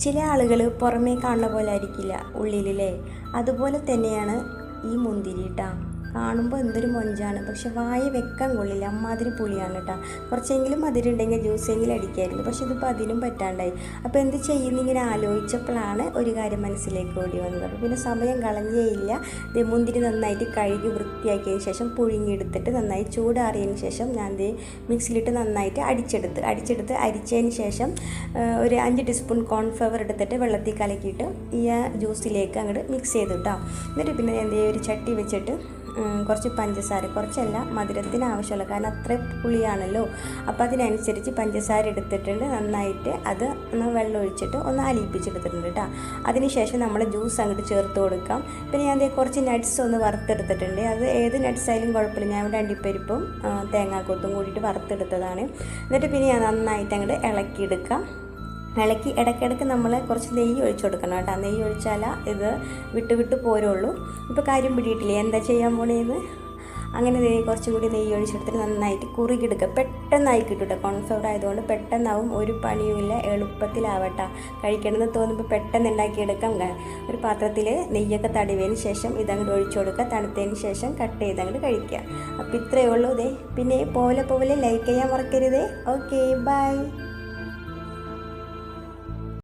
ചില ആളുകൾ പുറമേ കാണുന്ന പോലെ ആയിരിക്കില്ല ഉള്ളിലല്ലേ? അതുപോലെ തന്നെയാണ് ഈ മുന്തിരി കാണുമ്പോൾ എന്തൊരു മൊഞ്ചാണ്. പക്ഷെ വായ വെക്കാൻ കൊള്ളില്ല. അമ്മാതിരി പുളിയാണ് കേട്ടോ കുറച്ചെങ്കിലും മധുരമുണ്ടെങ്കിൽ ജ്യൂസെങ്കിലും അടിക്കായിരുന്നു. പക്ഷെ ഇതിപ്പോൾ അതിനും പറ്റാണ്ടായി. അപ്പോൾ എന്ത് ചെയ്യുന്നിങ്ങനെ ആലോചിച്ചപ്പോഴാണ് ഒരു കാര്യം മനസ്സിലേക്ക് ഓടി വന്നത്. അപ്പോൾ പിന്നെ സമയം കളഞ്ഞേയില്ല മുന്തിരി നന്നായിട്ട് കഴുകി വൃത്തിയാക്കിയതിന് ശേഷം പുഴുങ്ങിയെടുത്തിട്ട് നന്നായി ചൂടാറിയതിന് ശേഷം ഞാൻ ഇത് മിക്സിയിലിട്ട് നന്നായിട്ട് അടിച്ചെടുത്ത്. അടിച്ചെടുത്ത് അരിച്ചതിന് ശേഷം ഒരു അഞ്ച് ടീസ്പൂൺ കോൺഫ്ലവർ എടുത്തിട്ട് വെള്ളത്തിൽ കലക്കിയിട്ട് ഈ ജ്യൂസിലേക്ക് അങ്ങോട്ട് മിക്സ് ചെയ്തു കേട്ടോ എന്നിട്ട് പിന്നെ എന്തെങ്കിലും ഒരു ചട്ടി വെച്ചിട്ട് കുറച്ച് പഞ്ചസാര കുറച്ചല്ല മധുരത്തിന് ആവശ്യമുള്ള കാരണം അത്ര പുളിയാണല്ലോ. അപ്പോൾ അതിനനുസരിച്ച് പഞ്ചസാര എടുത്തിട്ടുണ്ട് നന്നായിട്ട് അത് ഒന്ന് വെള്ളം ഒഴിച്ചിട്ട് ഒന്ന് അലിയിപ്പിച്ചെടുത്തിട്ടുണ്ട് കേട്ടോ. അതിനുശേഷം നമ്മൾ ജ്യൂസ് അങ്ങോട്ട് ചേർത്ത് കൊടുക്കാം. പിന്നെ ഞാൻ കുറച്ച് നട്ട്സ് ഒന്ന് വറുത്തെടുത്തിട്ടുണ്ട്. അത് ഏത് നട്ട്സ് ആയാലും കുഴപ്പമില്ല. ഞാൻ ഇവിടെ അണ്ടിപ്പരിപ്പും തേങ്ങാക്കൊത്തും കൂടിയിട്ട് വറുത്തെടുത്തതാണ്. എന്നിട്ട് പിന്നെ ഞാൻ നന്നായിട്ട് അങ്ങോട്ട് ഇളക്കിയെടുക്കാം. ഇളക്കി ഇടയ്ക്കിടയ്ക്ക് നമ്മൾ കുറച്ച് നെയ്യ് ഒഴിച്ചു കൊടുക്കണം കേട്ടോ. നെയ്യ് ഒഴിച്ചാൽ ഇത് വിട്ട് വിട്ട് പോരുള്ളൂ. ഇപ്പോൾ കാര്യം പിടിയിട്ടില്ലേ? എന്താ ചെയ്യാൻ പോണേന്ന്? അങ്ങനെ കുറച്ചും കൂടി നെയ്യ് ഒഴിച്ചെടുത്തിട്ട് നന്നായിട്ട് കുറുകിയെടുക്കുക. പെട്ടെന്നായി കിട്ടും കേട്ടോ. കോൺഫ്ലവർ ആയതുകൊണ്ട് പെട്ടെന്നാവും. ഒരു പണിയുമില്ല. എളുപ്പത്തിലാവട്ടെ. കഴിക്കണമെന്ന് തോന്നുമ്പോൾ പെട്ടെന്ന് ഉണ്ടാക്കിയെടുക്കാം ഒരു പാത്രത്തിൽ നെയ്യൊക്കെ തടവിയതിന് ശേഷം ഇതങ്ങോട്ട് ഒഴിച്ചു കൊടുക്കുക. തണുത്തതിന് ശേഷം കട്ട് ചെയ്തങ്ങോട്ട് കഴിക്കുക. അപ്പോൾ ഇത്രയേ ഉള്ളൂ ഇതേ പിന്നെ പോലെ പോലെ ലൈക്ക് ചെയ്യാൻ മറക്കരുതേ. Okay bye